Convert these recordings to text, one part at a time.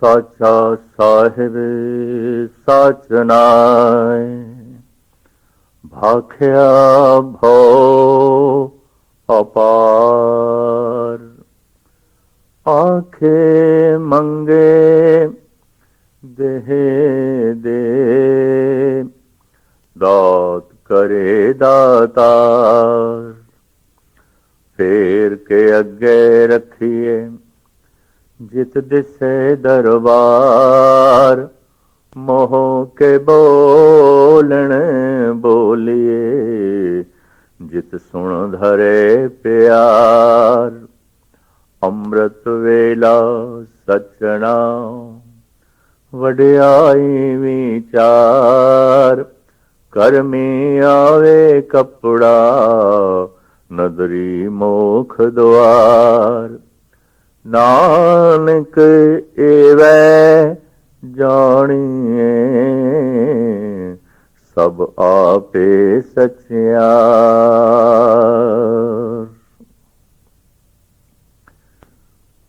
ਸਾਚਾ ਸਾਹਿਬ, ਸਾਚ ਭਾਖਿਆ ਭੋ ਅਪਾਰ। ਆਖੇ ਮੰਗੇ, ਦੇਹ ਦੇ। ਦਾਤ ਕਰੇ ਦਾਤਾਰ। ਫੇਰ ਕੇ ਅੱਗੇ ਰੱਖੀਏ। ਜਿਤ ਦਿਸੇ ਦਰਬਾਰ, ਮੋਹ ਕੇ ਬੋਲਣ ਬੋਲੀਏ। ਜਿਤ ਸੁਣ ਧਰੇ ਪਿਆਰ, ਅੰਮ੍ਰਿਤ ਵੇਲਾ ਸਚਣਾ ਵਡਿਆਈ ਵਿਚਾਰ, ਕਰਮੀ ਆਵੇ ਕਪੜਾ, ਨਦਰੀ ਮੋਖ ਦੁਆਰ। ਨਾਨਕ ਏਵੈ ਜਾਣੀਏ ਸਭ ਆਪੇ ਸਚਿਆਰ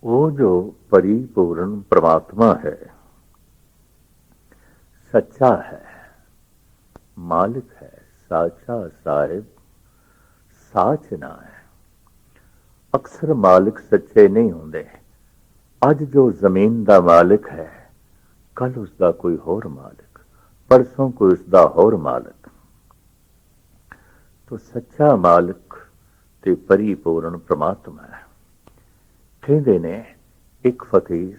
ਉਹ ਜੋ ਪਰਿਪੂਰਨ ਪ੍ਰਮਾਤਮਾ ਹੈ, ਸੱਚਾ ਹੈ, ਮਾਲਿਕ ਹੈ, ਸਾਚਾ ਸਾਹਿਬ, ਸਾਚ ਨਾ ਹੈ। ਅਕਸਰ ਮਾਲਕ ਸੱਚੇ ਨਹੀਂ ਹੁੰਦੇ। ਅੱਜ ਜੋ ਜ਼ਮੀਨ ਦਾ ਮਾਲਕ ਹੈ ਕੱਲ ਉਸ ਦਾ ਕੋਈ ਹੋਰ ਮਾਲਕ, ਪਰਸੋਂ ਕੋਈ ਉਸ ਦਾ ਹੋਰ ਮਾਲਕ। ਤੋ ਸੱਚਾ ਮਾਲਕ ਤੇ ਪਰਿਪੂਰਨ ਪ੍ਰਮਾਤਮਾ ਹੈ। ਕਹਿੰਦੇ ਨੇ, ਇੱਕ ਫਕੀਰ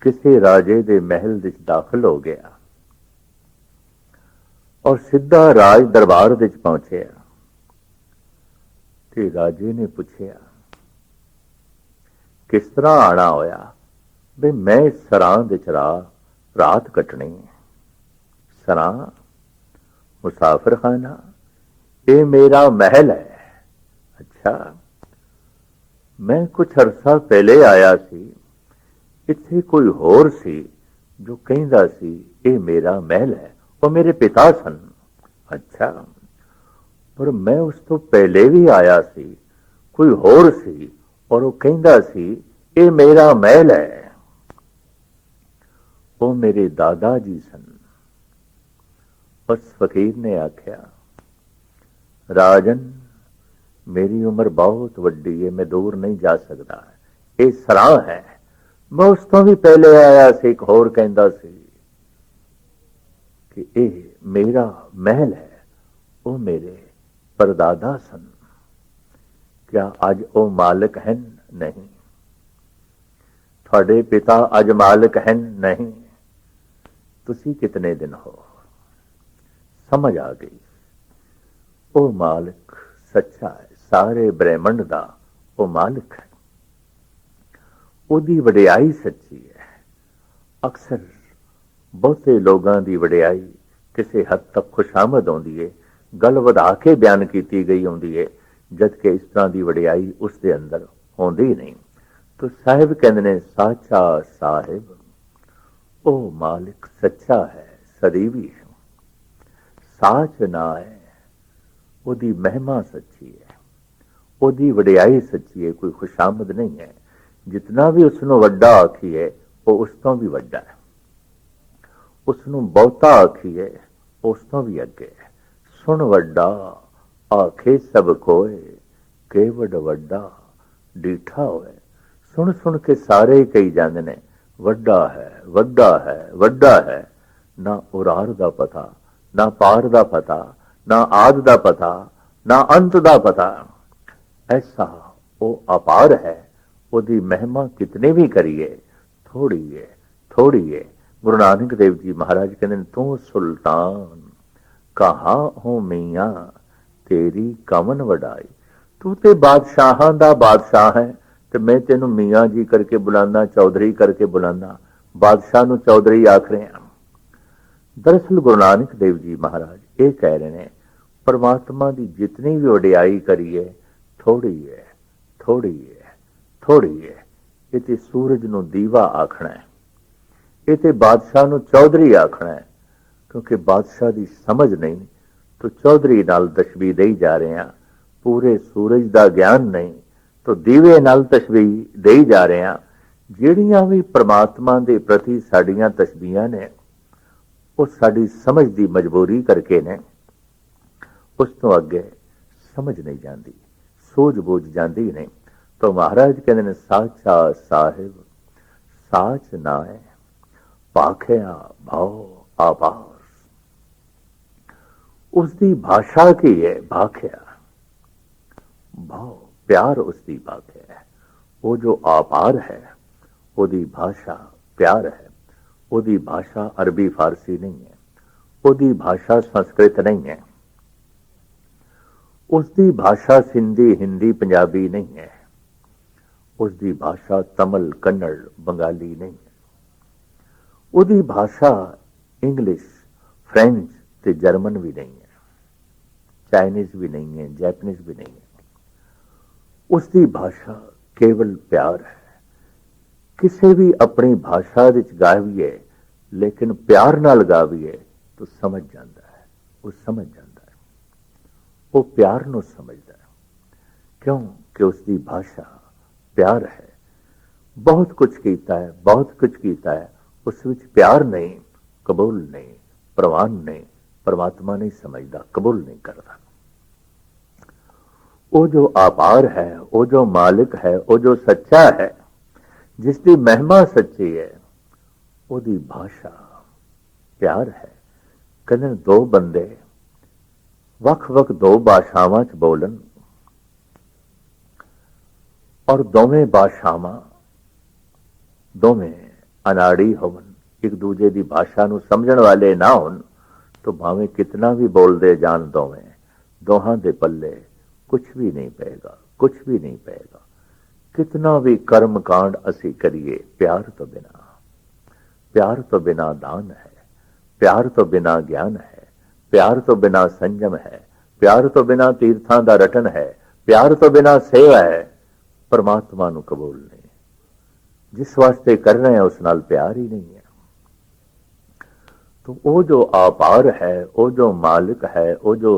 ਕਿਸੇ ਰਾਜੇ ਦੇ ਮਹਿਲ ਵਿੱਚ ਦਾਖਲ ਹੋ ਗਿਆ ਔਰ ਸਿੱਧਾ ਰਾਜ ਦਰਬਾਰ ਵਿੱਚ ਪਹੁੰਚਿਆ। ਤੇ ਰਾਜੇ ਨੇ ਪੁੱਛਿਆ, ਕਿਸ ਤਰ੍ਹਾਂ ਆਣਾ ਹੋਇਆ? ਵੀ ਮੈਂ ਸਰਾਂ ਦੇ ਚਰਾ ਰਾਤ ਕੱਟਣੀ ਹੈ। ਸਰਾਂ, ਮੁਸਾਫਰਖਾਨਾ, ਇਹ ਮੇਰਾ ਮਹਿਲ ਹੈ। ਅੱਛਾ, ਮੈਂ ਕੁਝ ਅਰਸਾ ਪਹਿਲੇ ਆਇਆ ਸੀ, ਇੱਥੇ ਕੋਈ ਹੋਰ ਸੀ ਜੋ ਕਹਿੰਦਾ ਸੀ, ਇਹ ਮੇਰਾ ਮਹਿਲ ਹੈ, ਉਹ ਮੇਰੇ ਪਿਤਾ ਸਨ। ਅੱਛਾ। ਪਰ ਮੈਂ ਉਸ ਤੋਂ ਪਹਿਲੇ ਵੀ ਆਇਆ ਸੀ, ਕੋਈ ਹੋਰ ਸੀ ਔਰ ਉਹ ਕਹਿੰਦਾ ਸੀ, ਇਹ ਮੇਰਾ ਮਹਿਲ ਹੈ। ਉਹ ਮੇਰੇ ਦਾਦਾ ਜੀ ਸਨ। ਉਸ ਫਕੀਰ ਨੇ ਆਖਿਆ, ਰਾਜਨ, ਮੇਰੀ ਉਮਰ ਬਹੁਤ ਵੱਡੀ ਹੈ ਮੈਂ ਦੂਰ ਨਹੀਂ ਜਾ ਸਕਦਾ। ਇਹ ਸਰਾਹ ਹੈ। ਮੈਂ ਉਸ ਤੋਂ ਵੀ ਪਹਿਲੇ ਆਇਆ ਸੀ, ਇੱਕ ਹੋਰ ਕਹਿੰਦਾ ਸੀ ਕਿ ਇਹ ਮੇਰਾ ਮਹਿਲ ਹੈ, ਉਹ ਮੇਰੇ ਪਰਦਾਦਾ ਸਨ। ਕਿਆ ਅੱਜ ਉਹ ਮਾਲਕ ਹਨ? ਨਹੀਂ। ਤੁਹਾਡੇ ਪਿਤਾ ਅੱਜ ਮਾਲਕ ਹਨ? ਨਹੀਂ। ਤੁਸੀਂ ਕਿਤਨੇ ਦਿਨ ਹੋ? ਸਮਝ ਆ ਗਈ। ਉਹ ਮਾਲਕ ਸੱਚਾ ਹੈ। ਸਾਰੇ ਬ੍ਰਹਿਮੰਡ ਦਾ ਉਹ ਮਾਲਕ ਹੈ। ਉਹਦੀ ਵਡਿਆਈ ਸੱਚੀ ਹੈ। ਅਕਸਰ ਬਹੁਤੇ ਲੋਕਾਂ ਦੀ ਵਡਿਆਈ ਕਿਸੇ ਹੱਦ ਤੱਕ ਖੁਸ਼ਾਮਦ ਆਉਂਦੀ ਹੈ ਗੱਲ ਵਧਾ ਕੇ ਬਿਆਨ ਕੀਤੀ ਗਈ ਹੁੰਦੀ ਹੈ ਜਦ ਕਿ ਇਸ ਤਰ੍ਹਾਂ ਦੀ ਵਡਿਆਈ ਉਸ ਦੇ ਅੰਦਰ ਹੁੰਦੀ ਨਹੀਂ। ਤੋ ਸਾਹਿਬ ਕਹਿੰਦੇ ਨੇ, ਸਾਚਾ ਸਾਹਿਬ, ਉਹ ਮਾਲਿਕ ਸੱਚਾ ਹੈ ਸਦੀਵੀ ਹੈ। ਸਾਚ ਨਾ ਹੈ, ਉਹਦੀ ਮਹਿਮਾ ਸੱਚੀ ਹੈ। ਉਹਦੀ ਵਡਿਆਈ ਸੱਚੀ ਹੈ, ਕੋਈ ਖੁਸ਼ਾਮਦ ਨਹੀਂ ਹੈ। ਜਿਤਨਾ ਵੀ ਉਸ ਨੂੰ ਵੱਡਾ ਆਖੀਏ ਉਹ ਉਸ ਤੋਂ ਵੀ ਵੱਡਾ ਹੈ। ਉਸ ਨੂੰ ਬਹੁਤਾ ਆਖੀਏ ਉਸ ਤੋਂ ਵੀ ਅੱਗੇ ਹੈ। ਸੁਣ ਵੱਡਾ, ਆਖੇ ਸਭ ਕੋਏ ਕੇਵਡ ਵੱਡਾ, ਡੀਠਾ ਹੋਏ। ਸੁਣ ਸੁਣ ਕੇ ਸਾਰੇ ਹੀ ਕਹੀ ਜਾਂਦੇ ਨੇ, ਵੱਡਾ ਹੈ ਵੱਡਾ ਹੈ ਵੱਡਾ ਹੈ। ਨਾ ਉਰਾਰ ਦਾ ਪਤਾ, ਨਾ ਪਾਰ ਦਾ ਪਤਾ, ਨਾ ਆਦ ਦਾ ਪਤਾ, ਨਾ ਅੰਤ ਦਾ ਪਤਾ। ਐਸਾ ਉਹ ਅਪਾਰ ਹੈ, ਉਹਦੀ ਮਹਿਮਾ ਕਿਤਨੇ ਵੀ ਕਰੀਏ ਥੋੜੀ ਹੈ ਥੋੜੀ ਹੈ ਗੁਰੂ ਨਾਨਕ ਦੇਵ ਜੀ ਮਹਾਰਾਜ ਕਹਿੰਦੇ ਨੇ, ਤੂੰ ਸੁਲਤਾਨ। ਕਹਾ ਹੋ ਮੀਆਂ, ਤੇਰੀ ਕਮਨ ਵਡਾਈ। ਤੂੰ ਤੇ ਬਾਦਸ਼ਾਹਾਂ ਦਾ ਬਾਦਸ਼ਾਹ ਹੈ, ਤੇ ਮੈਂ ਤੈਨੂੰ ਮੀਆਂ ਜੀ ਕਰਕੇ ਬੁਲਾਉਂਦਾ, ਚੌਧਰੀ ਕਰਕੇ ਬੁਲਾਉਂਦਾ। ਬਾਦਸ਼ਾਹ ਨੂੰ ਚੌਧਰੀ ਆਖ ਰਿਹਾ ਦਰਅਸਲ ਗੁਰੂ ਨਾਨਕ ਦੇਵ ਜੀ ਮਹਾਰਾਜ ਇਹ ਕਹਿ ਰਹੇ ਨੇ, ਪਰਮਾਤਮਾ ਦੀ ਜਿਤਨੀ ਵੀ ਵਡਿਆਈ ਕਰੀਏ ਥੋੜੀ ਹੈ ਥੋੜੀ ਹੈ ਥੋੜੀ ਹੈ। ਇਹ ਤੇ ਸੂਰਜ ਨੂੰ ਦੀਵਾ ਆਖਣਾ ਹੈ। ਇਹ ਤੇ ਬਾਦਸ਼ਾਹ ਨੂੰ ਚੌਧਰੀ ਆਖਣਾ ਹੈ। ਕਿਉਂਕਿ ਬਾਦਸ਼ਾਹ ਦੀ ਸਮਝ ਨਹੀਂ, ਤੋ ਚੌਧਰੀ ਨਾਲ ਤਸ਼ਬੀਹ ਦੇਈ ਜਾ ਰਹੇ ਆ ਪੂਰੇ ਸੂਰਜ ਦਾ ਗਿਆਨ ਨਹੀਂ, ਤੋ ਦੀਵੇ ਨਾਲ ਤਸ਼ਬੀਹ ਦੇਈ ਜਾ ਰਹੇ। ਆ ਜਿਹੜੀਆਂ ਵੀ ਪ੍ਰਮਾਤਮਾ ਦੇ ਪ੍ਰਤੀ ਸਾਡੀਆਂ ਤਸਬੀਹਾਂ ਨੇ, ਉਹ ਸਾਡੀ ਸਮਝ ਦੀ ਮਜਬੂਰੀ ਕਰਕੇ ਨੇ। ਉਸ ਤੋਂ ਅੱਗੇ ਸਮਝ ਨਹੀਂ ਜਾਂਦੀ, ਸੋਝ ਬੋਝ ਜਾਂਦੀ ਨਹੀਂ। ਤਾਂ ਮਹਾਰਾਜ ਕਹਿੰਦੇ ਨੇ, ਸਾਚਾ ਸਾਹਿਬ, ਸਾਚ ਨਾ ਹੈ ਪਾਖਿਆ ਭਾਉ ਆਭਾਸ ਉਸ ਦੀ ਭਾਸ਼ਾ ਕੀ ਹੈ? ਭਾਖਿਆ। ਭਾਉ ਪਿਆਰ ਉਸ ਦੀ ਭਾਖਿਆ ਹੈ। ਉਹ ਜੋ ਆਭਾਰ ਹੈ, ਉਹਦੀ ਭਾਸ਼ਾ ਪਿਆਰ ਹੈ। ਉਹਦੀ ਭਾਸ਼ਾ ਅਰਬੀ ਫਾਰਸੀ ਨਹੀਂ ਹੈ। ਉਹਦੀ ਭਾਸ਼ਾ ਸੰਸਕ੍ਰਿਤ ਨਹੀਂ ਹੈ। ਉਸਦੀ ਭਾਸ਼ਾ ਸਿੰਧੀ, ਹਿੰਦੀ, ਪੰਜਾਬੀ ਨਹੀਂ ਹੈ। ਉਸਦੀ ਭਾਸ਼ਾ ਤਮਿਲ, ਕੰਨੜ, ਬੰਗਾਲੀ ਨਹੀਂ ਹੈ। ਉਹਦੀ ਭਾਸ਼ਾ ਇੰਗਲਿਸ਼, ਫ੍ਰੈਂਚ ਤੇ ਜਰਮਨ ਵੀ ਨਹੀਂ ਹੈ। ਚਾਈਨੀਜ਼ ਵੀ ਨਹੀਂ ਹੈ ਜੈਪਨੀਜ਼ ਵੀ ਨਹੀਂ ਹੈ। ਉਸ ਦੀ ਭਾਸ਼ਾ ਕੇਵਲ ਪਿਆਰ ਹੈ। ਕਿਸੇ ਵੀ ਆਪਣੀ ਭਾਸ਼ਾ ਵਿੱਚ ਗਾਵੀਏ, ਲੇਕਿਨ ਪਿਆਰ ਨਾਲ ਗਾਵੀਏ, ਤਾਂ ਸਮਝ ਜਾਂਦਾ ਹੈ। ਉਹ ਸਮਝ ਜਾਂਦਾ ਹੈ। ਉਹ ਪਿਆਰ ਨੂੰ ਸਮਝਦਾ ਹੈ। ਕਿਉਂ ਕਿ ਉਸ ਦੀ ਭਾਸ਼ਾ ਪਿਆਰ ਹੈ। ਬਹੁਤ ਕੁਝ ਕੀਤਾ ਹੈ, ਬਹੁਤ ਕੁਝ ਕੀਤਾ ਹੈ। ਉਸ ਵਿੱਚ ਪਿਆਰ ਨਹੀਂ, ਕਬੂਲ ਨਹੀਂ, ਪ੍ਰਵਾਨ ਨਹੀਂ, ਪਰਮਾਤਮਾ ਨਹੀਂ ਸਮਝਦਾ, ਕਬੂਲ ਨਹੀਂ ਕਰਦਾ। ਉਹ ਜੋ ਆਪਾਰ ਹੈ, ਉਹ ਜੋ ਮਾਲਕ ਹੈ, ਉਹ ਜੋ ਸੱਚਾ ਹੈ, ਜਿਸ ਦੀ ਮਹਿਮਾ ਸੱਚੀ ਹੈ, ਉਹਦੀ ਭਾਸ਼ਾ ਪਿਆਰ ਹੈ। ਕਹਿੰਦੇ ਦੋ ਬੰਦੇ ਵੱਖ-ਵੱਖ ਦੋ ਭਾਸ਼ਾਵਾਂ 'ਚ ਬੋਲਣ ਔਰ ਦੋਵੇਂ ਭਾਸ਼ਾਵਾਂ ਦੋਵੇਂ ਅਨਾੜੀ ਹੋਣ ਇੱਕ ਦੂਜੇ ਦੀ ਭਾਸ਼ਾ ਨੂੰ ਸਮਝਣ ਵਾਲੇ ਨਾ ਹੋਣ, ਤਾਂ ਭਾਵੇਂ ਕਿਤਨਾ ਵੀ ਬੋਲਦੇ ਜਾਣ ਦੋਵੇਂ, ਦੋਹਾਂ ਦੇ ਪੱਲੇ ਕੁਝ ਵੀ ਨਹੀਂ ਪਏਗਾ ਕੁਝ ਵੀ ਨਹੀਂ ਪਏਗਾ ਕਿਤਨਾ ਵੀ ਕਰਮ ਕਾਂਡ ਅਸੀਂ ਕਰੀਏ ਪਿਆਰ ਤੋਂ ਬਿਨਾ ਪਿਆਰ ਤੋਂ ਬਿਨਾ ਦਾਨ ਹੈ ਪਿਆਰ ਤੋਂ ਬਿਨਾ ਗਿਆਨ ਹੈ ਪਿਆਰ ਤੋਂ ਬਿਨਾ ਸੰਜਮ ਹੈ ਪਿਆਰ ਤੋਂ ਬਿਨਾ ਤੀਰਥਾਂ ਦਾ ਰਟਨ ਹੈ ਪਿਆਰ ਤੋਂ ਬਿਨਾ ਸੇਵਾ ਹੈ ਪਰਮਾਤਮਾ ਨੂੰ ਕਬੂਲ ਨਹੀਂ ਜਿਸ ਵਾਸਤੇ ਕਰ ਰਹੇ ਹਾਂ ਉਸ ਨਾਲ ਪਿਆਰ ਹੀ ਨਹੀਂ ਹੈ तो वो जो आपार है वो जो मालिक है वो जो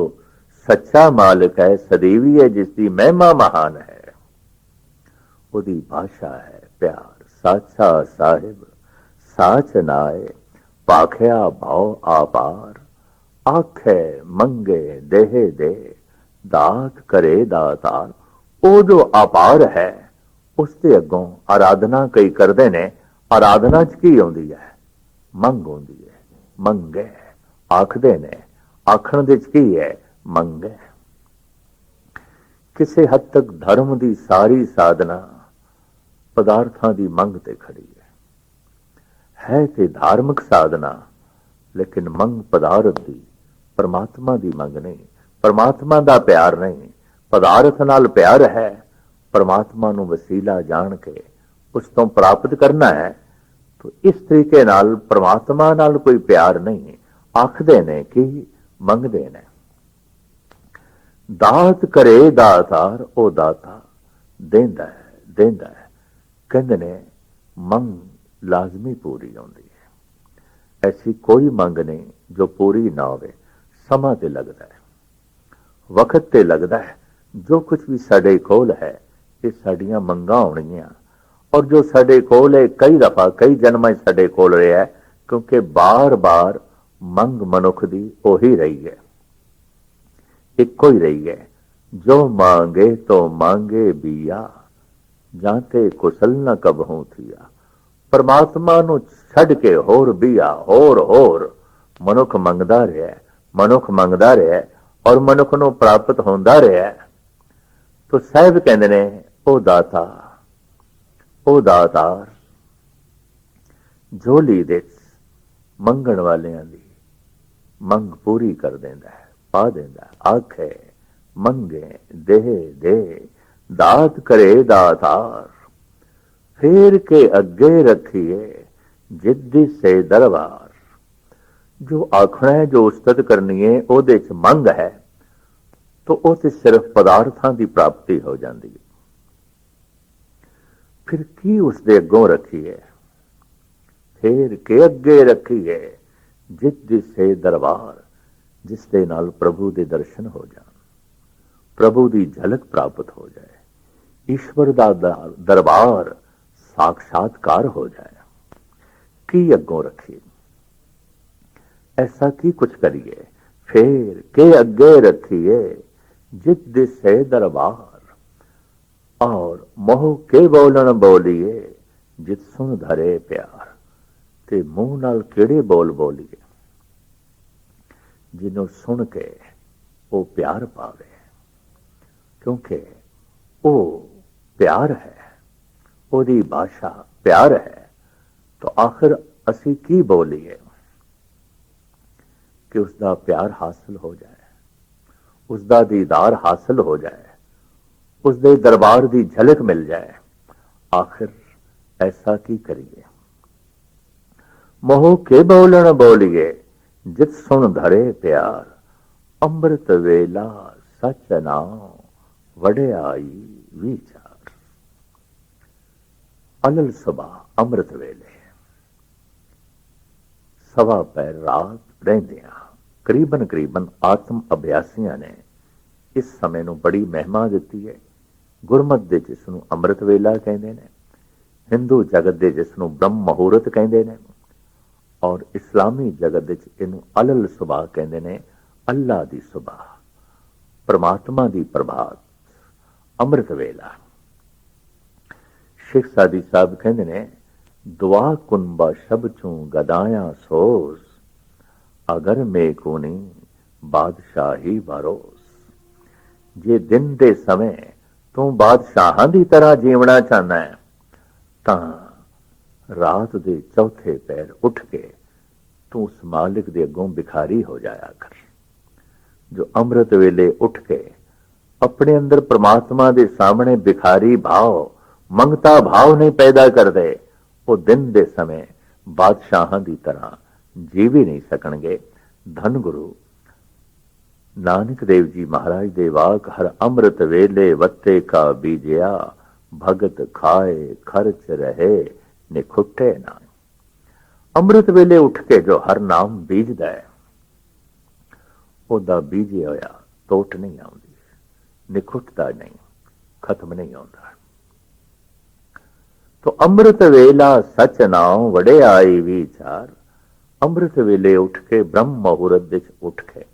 ਸੱਚਾ ਮਾਲਕ ਹੈ, ਸਦੀਵੀ ਹੈ ਜਿਸ ਦੀ ਮਹਿਮਾ ਮਹਾਨ ਹੈ। ਉਹਦੀ ਭਾਸ਼ਾ ਹੈ ਪਿਆਰ, ਸਾਚਾ ਸਾਹਿਬ, ਸਾਚ ਨਾਏ, ਪਾਖਿਆ ਭਾਉ ਆਪਾਰ, ਆਖੇ ਮੰਗੇ ਦੇਹ ਦੇ ਦਾਤ ਕਰੇ ਦਾਤਾਰ। ਉਹ ਜੋ ਆਪਾਰ ਹੈ, ਉਸ ਤੇ ਅੱਗੋਂ ਆਰਾਧਨਾ ਕਈ ਕਰਦੇ ਨੇ, ਆਰਾਧਨਾ ਚ ਕੀ ਆਉਂਦੀ ਹੈ? ਮੰਗ ਆਉਂਦੀ ਹੈ, ਮੰਗੇ, ਆਖਦੇ ਨੇ, ਆਖਣ ਦੇ ਚ ਕੀ ਹੈ? ਮੰਗੇ ਕਿਸੇ ਹੱਦ ਤੱਕ ਧਰਮ ਦੀ ਸਾਰੀ ਸਾਧਨਾ ਪਦਾਰਥਾਂ ਦੀ ਮੰਗ ਤੇ ਖੜੀ ਹੈ। ਹੈ ਤੇ ਧਾਰਮਿਕ ਸਾਧਨਾ, ਲੇਕਿਨ ਮੰਗ ਪਦਾਰਥ ਦੀ, ਪਰਮਾਤਮਾ ਦੀ ਮੰਗ ਨਹੀਂ। ਪਰਮਾਤਮਾ ਦਾ ਪਿਆਰ ਨਹੀਂ, ਪਦਾਰਥ ਨਾਲ ਪਿਆਰ ਹੈ। ਪਰਮਾਤਮਾ ਨੂੰ ਵਸੀਲਾ ਜਾਣ ਕੇ ਉਸ ਤੋਂ ਪ੍ਰਾਪਤ ਕਰਨਾ ਹੈ। ਤੋ ਇਸ ਤਰੀਕੇ ਨਾਲ ਪਰਮਾਤਮਾ ਨਾਲ ਕੋਈ ਪਿਆਰ ਨਹੀਂ। ਆਖਦੇ ਨੇ ਕਿ ਮੰਗਦੇ ਨੇ। ਦਾਤ ਕਰੇ ਦਾਤਾਰ, ਉਹ ਦਾਤਾ ਦਿੰਦਾ ਹੈ ਦਿੰਦਾ ਹੈ। ਕਹਿੰਦੇ ਨੇ, ਮੰਗ ਲਾਜ਼ਮੀ ਪੂਰੀ ਹੁੰਦੀ ਹੈ। ਐਸੀ ਕੋਈ ਮੰਗ ਨਹੀਂ ਜੋ ਪੂਰੀ ਨਾ ਹੋਵੇ, ਸਮਾਂ ਤੇ ਲੱਗਦਾ ਹੈ। ਵਕਤ ਤੇ ਲੱਗਦਾ ਹੈ। ਜੋ ਕੁਝ ਵੀ ਸਾਡੇ ਕੋਲ ਹੈ, ਇਹ ਸਾਡੀਆਂ ਮੰਗਾਂ ਹੋਣਗੀਆਂ। ਔਰ ਜੋ ਸਾਡੇ ਕੋਲ ਹੈ ਕਈ ਦਫਾ, ਕਈ ਜਨਮਾਂ ਸਾਡੇ ਕੋਲ ਰਿਹਾ ਕਿਉਂਕਿ ਬਾਰ-ਬਾਰ ਮੰਗ ਮਨੁੱਖ ਦੀ ਉਹੀ ਰਹੀ ਹੈ। ਇੱਕੋ ਹੀ ਰਹੀ ਹੈ। ਜੋ ਮੰਗੇ, ਤੋ ਮੰਗੇ ਬੀਆ, ਜਾਂ ਤੇ ਕੁਸਲ ਨ ਕਬਹੂ ਥੀਆ। ਪਰਮਾਤਮਾ ਨੂੰ ਛੱਡ ਕੇ ਹੋਰ ਬੀਆ, ਹੋਰ ਹੋਰ ਮਨੁੱਖ ਮੰਗਦਾ ਰਿਹਾ ਮਨੁੱਖ ਮੰਗਦਾ ਰਿਹਾ ਔਰ ਮਨੁੱਖ ਨੂੰ ਪ੍ਰਾਪਤ ਹੁੰਦਾ ਰਿਹਾ ਤੋ ਸਾਹਿਬ ਕਹਿੰਦੇ ਨੇ ਉਹ ਦਾਤਾ ਉਹ ਦਾਤਾਰ ਝੋਲੀ ਦੇ ਮੰਗਣ ਵਾਲਿਆਂ ਦੀ ਮੰਗ ਪੂਰੀ ਕਰ ਦਿੰਦਾ ਹੈ। ਪਾ ਦਿੰਦਾ ਆਖੇ, ਮੰਗੇ, ਦੇਹ, ਦੇ, ਦਾਤ ਕਰੇ ਦਾਤਾਰ। ਫੇਰ ਕੇ ਅੱਗੇ ਰੱਖੀਏ ਜਿੱਦੀ ਸੇ ਦਰਬਾਰ। ਜੋ ਆਖਣਾ ਹੈ, ਜੋ ਉਸਤਤ ਕਰਨੀ ਹੈ, ਉਹਦੇ ਚ ਮੰਗ ਹੈ, ਤਾਂ ਉਹ ਤੇ ਸਿਰਫ ਪਦਾਰਥਾਂ ਦੀ ਪ੍ਰਾਪਤੀ ਹੋ ਜਾਂਦੀ ਹੈ। ਫਿਰ ਕੀ ਉਸ ਦੇ ਅੱਗੋਂ ਰੱਖੀਏ? ਫੇਰ ਕੇ ਅੱਗੇ ਰੱਖੀਏ ਜਿੱਦ ਸੇ ਦਰਬਾਰ। ਜਿਸ ਦੇ ਨਾਲ ਪ੍ਰਭੂ ਦੇ ਦਰਸ਼ਨ ਹੋ ਜਾਣ। ਪ੍ਰਭੂ ਦੀ ਝਲਕ ਪ੍ਰਾਪਤ ਹੋ ਜਾਏ। ਈਸ਼ਵਰ ਦਾ ਦਰਬਾਰ ਸਾਖਸ਼ਾਤਕਾਰ ਹੋ ਜਾਏ। ਕੀ ਅੱਗੋਂ ਰੱਖੀਏ? ਐਸਾ ਕੀ ਕੁਛ ਕਰੀਏ? ਫੇਰ ਕੇ ਅੱਗੇ ਰੱਖੀਏ? ਜਿਤ ਦਿਸੇ ਦਰਬਾਰ। ਔਰ ਮੋਹ ਕੇ ਬੋਲਣ ਬੋਲੀਏ? ਜਿਤ ਸੁਣ ਧਰੇ ਪਿਆਰ। ਤੇ ਮੂੰਹ ਨਾਲ ਕਿਹੜੇ ਬੋਲ ਬੋਲੀਏ? ਜਿਹਨੂੰ ਸੁਣ ਕੇ ਉਹ ਪਿਆਰ ਪਾਵੇ, ਕਿਉਂਕਿ ਉਹ ਪਿਆਰ ਹੈ, ਉਹਦੀ ਭਾਸ਼ਾ ਪਿਆਰ ਹੈ, ਤਾਂ ਆਖਰ ਅਸੀਂ ਕੀ ਬੋਲੀਏ? ਕਿ ਉਸ ਦਾ ਪਿਆਰ ਹਾਸਲ ਹੋ ਜਾਏ ਉਸ ਦਾ ਦੀਦਾਰ ਹਾਸਲ ਹੋ ਜਾਏ ਉਸ ਦੇ ਦਰਬਾਰ ਦੀ ਝਲਕ ਮਿਲ ਜਾਏ, ਆਖਰ ਐਸਾ ਕੀ ਕਰੀਏ? ਮੋਹ ਕੇ ਬੋਲਣ ਬੋਲੀਏ? ਜਿਤ ਸੁਣ ਧਰੇ ਪਿਆਰ, ਅੰਮ੍ਰਿਤ ਵੇਲਾ ਸਚ ਨਾਮ ਵਡਿਆਈ ਵਿਚਾਰ। ਅਲਲ ਸਭਾ ਅੰਮ੍ਰਿਤ ਵੇਲੇ। ਸਵਾ ਪੈਰ ਰਾਤ ਰਹਿੰਦਿਆਂ ਕਰੀਬਨ ਕਰੀਬਨ ਆਤਮ ਅਭਿਆਸੀਆਂ ਨੇ ਇਸ ਸਮੇਂ ਨੂੰ ਬੜੀ ਮਹਿਮਾ ਦਿੱਤੀ ਹੈ। ਗੁਰਮਤ ਦੇ ਜਿਸ ਨੂੰ ਅੰਮ੍ਰਿਤ ਵੇਲਾ ਕਹਿੰਦੇ ਨੇ, ਹਿੰਦੂ ਜਗਤ ਦੇ ਜਿਸ ਨੂੰ ਬ੍ਰਹਮ ਮਹੂਰਤ ਕਹਿੰਦੇ ਨੇ ਔਰ ਇਸਲਾਮੀ ਜਗਤ ਵਿੱਚ ਇਹਨੂੰ ਅਲਲ ਸੁਬਾਹ ਕਹਿੰਦੇ ਨੇ, ਅੱਲਾ ਦੀ ਸੁਬਾਹ, ਪਰਮਾਤਮਾ ਦੀ ਪ੍ਰਭਾਤ, ਅੰਮ੍ਰਿਤ ਵੇਲਾ। ਸ਼ੇਖ ਸਾਦੀ ਸਾਹਿਬ ਕਹਿੰਦੇ ਨੇ, ਦੁਆ ਕੁੰਬਾ ਸ਼ਬ ਚੋਂ ਗਦਾਇਆ ਸੋਸ ਅਗਰ ਮੇ ਕੋਨੀ ਬਾਦਸ਼ਾਹੀ ਬਰੋਸ ਜੇ ਦਿਨ ਦੇ ਸਮੇਂ ਤੂੰ ਬਾਦਸ਼ਾਹਾਂ ਦੀ ਤਰ੍ਹਾਂ ਜੀਵਣਾ ਚਾਹਨਾ ਹੈ, ਤਾਂ ਰਾਤ ਦੇ ਚੌਥੇ ਪੈਰ ਉੱਠ ਕੇ ਤੂੰ ਉਸ ਮਾਲਕ ਦੇ ਅੱਗੋਂ ਭਿਖਾਰੀ ਹੋ ਜਾਇਆ ਕਰ। ਜੋ ਅੰਮ੍ਰਿਤ ਵੇਲੇ ਉੱਠ ਕੇ ਆਪਣੇ ਅੰਦਰ ਪ੍ਰਮਾਤਮਾ ਦੇ ਸਾਹਮਣੇ ਭਿਖਾਰੀ ਭਾਵ, ਮੰਗਤਾ ਭਾਵ ਨਹੀਂ ਪੈਦਾ ਕਰਦੇ, ਉਹ ਦਿਨ ਦੇ ਸਮੇਂ ਬਾਦਸ਼ਾਹਾਂ ਦੀ ਤਰ੍ਹਾਂ ਜੀ ਵੀ ਨਹੀਂ ਸਕਣਗੇ। ਧੰਨ ਗੁਰੂ ਨਾਨਕ ਦੇਵ ਜੀ ਮਹਾਰਾਜ ਦੇ ਵਾਕ, ਹਰ ਅੰਮ੍ਰਿਤ ਵੇਲੇ ਵੱਤੇ ਕਾ ਬੀਜਿਆ, ਭਗਤ ਖਾਏ ਖਰਚ ਰਹੇ। ਨਿਖੁੱਟੇ ਨਾ। ਅੰਮ੍ਰਿਤ ਵੇਲੇ ਉੱਠ ਕੇ ਜੋ ਹਰ ਨਾਮ ਬੀਜਦਾ ਹੈ, ਉਹਦਾ ਬੀਜਿਆ ਹੋਇਆ ਟੋਟ ਨਹੀਂ ਆਉਂਦੀ, ਨਿਖੁੱਟਦਾ ਨਹੀਂ, ਖਤਮ ਨਹੀਂ ਆਉਂਦਾ। ਤੋ ਅੰਮ੍ਰਿਤ ਵੇਲਾ ਸਚ ਨਾਮ ਵੜੇ ਵਡਿਆਈ ਵਿਚਾਰ, ਅੰਮ੍ਰਿਤ ਵੇਲੇ ਉੱਠ ਕੇ ਬ੍ਰਹਮ ਮਹੂਰਤ ਵਿੱਚ ਉੱਠ ਕੇ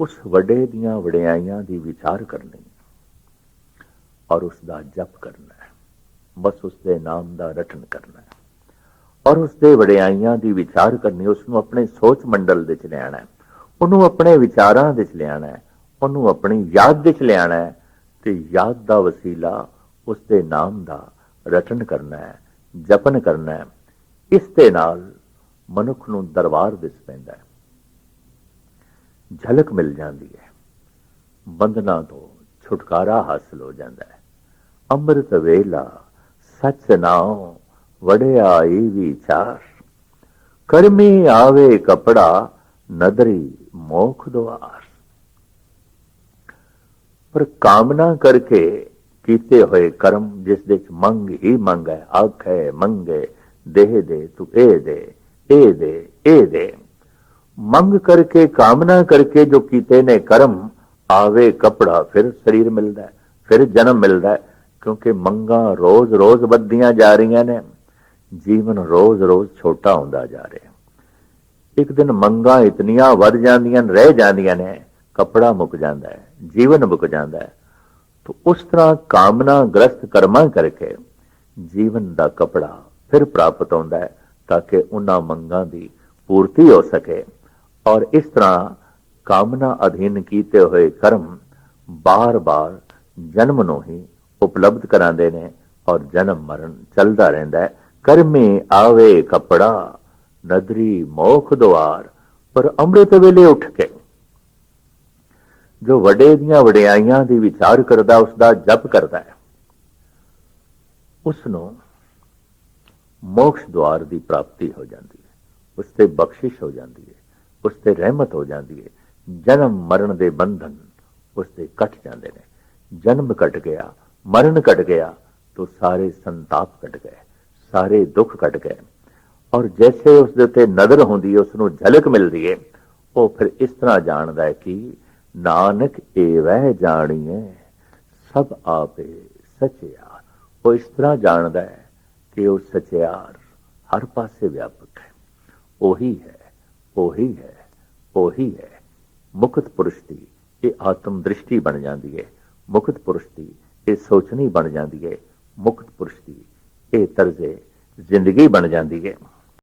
ਉਸ ਵੱਡੇ ਦੀਆਂ ਵਡਿਆਈਆਂ ਦੀ ਵਿਚਾਰ ਕਰਨੀ ਔਰ ਉਸ ਦਾ ਜਪ ਕਰਨਾ। ਬਸ ਉਸ ਦੇ ਨਾਮ ਦਾ ਰਟਨ ਕਰਨਾ ਹੈ। ਔਰ ਉਸ ਦੇ ਵਡਿਆਈਆਂ ਦੀ ਵਿਚਾਰ ਕਰਨੀ ਉਸ ਨੂੰ ਆਪਣੇ ਸੋਚ ਮੰਡਲ ਵਿੱਚ ਲਿਆਣਾ ਹੈ। ਉਹਨੂੰ ਆਪਣੇ ਵਿਚਾਰਾਂ ਵਿੱਚ ਲਿਆਣਾ ਹੈ। ਉਹਨੂੰ ਆਪਣੀ ਯਾਦ ਵਿੱਚ ਲਿਆਣਾ ਹੈ। ਤੇ ਯਾਦ ਦਾ ਵਸੀਲਾ ਉਸ ਦੇ ਨਾਮ ਦਾ ਰਟਨ ਕਰਨਾ ਹੈ, ਜਪਨ ਕਰਨਾ ਹੈ। ਇਸ ਦੇ ਨਾਲ ਮਨੁੱਖ ਨੂੰ ਦਰਬਾਰ ਦਿਸ ਪੈਂਦਾ ਹੈ। ਝਲਕ ਮਿਲ ਜਾਂਦੀ ਹੈ। ਬੰਧਨਾਂ ਤੋਂ ਛੁਟਕਾਰਾ ਹਾਸਲ ਹੋ ਜਾਂਦਾ ਹੈ। ਅੰਮ੍ਰਿਤ ਵੇਲਾ ਸਚ ਨਾਮ ਵਡਿਆਈ ਵਿਚਾਰ। ਕਰਮੀ ਆਵੇ ਕਪੜਾ, ਨਦਰੀ ਮੋਖ ਦੁਆਰ। ਪਰ ਕਾਮਨਾ ਕਰਕੇ ਕੀਤੇ ਹੋਏ ਕਰਮ, ਜਿਸ ਦੇ ਚ ਮੰਗ ਹੀ ਮੰਗ ਹੈ, ਆਖੇ ਮੰਗੇ ਦੇਹ ਦੇ, ਤੂੰ ਇਹ ਦੇ ਇਹ ਦੇ ਇਹ ਦੇ। ਮੰਗ ਕਰਕੇ, ਕਾਮਨਾ ਕਰਕੇ ਜੋ ਕੀਤੇ ਨੇ ਕਰਮ, ਆਵੇ ਕਪੜਾ, ਫਿਰ ਸਰੀਰ ਮਿਲਦਾ ਫਿਰ ਜਨਮ ਮਿਲਦਾ ਕਿਉਂਕਿ ਮੰਗਾਂ ਰੋਜ਼-ਰੋਜ਼ ਵੱਧਦੀਆਂ ਜਾ ਰਹੀਆਂ ਨੇ, ਜੀਵਨ ਰੋਜ਼-ਰੋਜ਼ ਛੋਟਾ ਹੁੰਦਾ ਜਾ ਰਿਹਾ। ਇੱਕ ਦਿਨ ਮੰਗਾਂ ਇਤਨੀਆਂ ਵੱਧ ਜਾਂਦੀਆਂ, ਰਹਿ ਜਾਂਦੀਆਂ ਨੇ, ਕਪੜਾ ਮੁੱਕ ਜਾਂਦਾ ਹੈ, ਜੀਵਨ ਮੁੱਕ ਜਾਂਦਾ ਹੈ। ਤਾਂ ਉਸ ਤਰ੍ਹਾਂ ਕਾਮਨਾ ਗ੍ਰਸਤ ਕਰਮਾਂ ਕਰਕੇ ਜੀਵਨ ਦਾ ਕਪੜਾ ਫਿਰ ਪ੍ਰਾਪਤ ਹੁੰਦਾ ਹੈ, ਤਾਂ ਕਿ ਉਹਨਾਂ ਮੰਗਾਂ ਦੀ ਪੂਰਤੀ ਹੋ ਸਕੇ। ਔਰ ਇਸ ਤਰ੍ਹਾਂ ਕਾਮਨਾ ਅਧੀਨ ਕੀਤੇ ਹੋਏ ਕਰਮ ਬਾਰ-ਬਾਰ ਜਨਮ ਨੂੰ ਹੀ ਉਪਲਬਧ ਕਰਾਉਂਦੇ ਨੇ ਔਰ ਜਨਮ ਮਰਨ ਚੱਲਦਾ ਰਹਿੰਦਾ ਹੈ। ਕਰਮੇ ਆਵੇ ਕਪੜਾ, ਨਦਰੀ ਮੋਖ ਦੁਆਰ, ਪਰ ਅੰਮ੍ਰਿਤ ਵੇਲੇ ਉੱਠ ਕੇ ਜੋ ਵੱਡੇ ਦੀਆਂ ਵਡਿਆਈਆਂ ਦੀ ਵਿਚਾਰ ਕਰਦਾ ਉਸ ਦਾ ਜਪ ਕਰਦਾ ਹੈ। ਉਸ ਨੂੰ ਮੋਕਸ਼ ਦੁਆਰ ਦੀ ਪ੍ਰਾਪਤੀ ਹੋ ਜਾਂਦੀ ਹੈ। ਉਸ ਤੇ ਬਖਸ਼ਿਸ਼ ਹੋ ਜਾਂਦੀ ਹੈ। ਉਸ ਤੇ ਰਹਿਮਤ ਹੋ ਜਾਂਦੀ ਹੈ। ਜਨਮ ਮਰਨ ਦੇ ਬੰਧਨ ਉਸ ਤੇ ਕੱਟ ਜਾਂਦੇ ਨੇ। ਜਨਮ ਕੱਟ ਗਿਆ ਮਰਨ ਕੱਟ ਗਿਆ, ਤਾਂ ਸਾਰੇ ਸੰਤਾਪ ਕੱਟ ਗਏ, ਸਾਰੇ ਦੁੱਖ ਕੱਟ ਗਏ। ਔਰ ਜੈਸੇ ਉਸ ਦੇ ਉੱਤੇ ਨਜ਼ਰ ਹੁੰਦੀ ਹੈ ਉਸ ਨੂੰ ਝਲਕ ਮਿਲਦੀ ਹੈ, ਉਹ ਫਿਰ ਇਸ ਤਰ੍ਹਾਂ ਜਾਣਦਾ ਹੈ ਕਿ ਨਾਨਕ ਏ ਵਹਿ ਜਾਣੀਏ ਸਭ ਆਪੇ ਸਚਿਆ। ਉਹ ਇਸ ਤਰ੍ਹਾਂ ਜਾਣਦਾ ਹੈ ਕਿ ਉਹ ਸਚਿਆਰ ਹਰ ਪਾਸੇ ਵਿਆਪਕ ਹੈ। ਉਹੀ ਹੈ ਉਹੀ ਹੈ ਉਹੀ ਹੈ। ਮੁਕਤ ਪੁਰਸ਼ ਦੀ ਇਹ ਆਤਮ ਦ੍ਰਿਸ਼ਟੀ ਬਣ ਜਾਂਦੀ ਹੈ। ਮੁਕਤ ਪੁਰਸ਼ ਦੀ ਇਹ ਸੋਚਣੀ ਬਣ ਜਾਂਦੀ ਹੈ। ਮੁਕਤ ਪੁਰਸ਼ ਦੀ ਇਹ ਤਰਜ਼ੇ ਜ਼ਿੰਦਗੀ ਬਣ ਜਾਂਦੀ ਹੈ।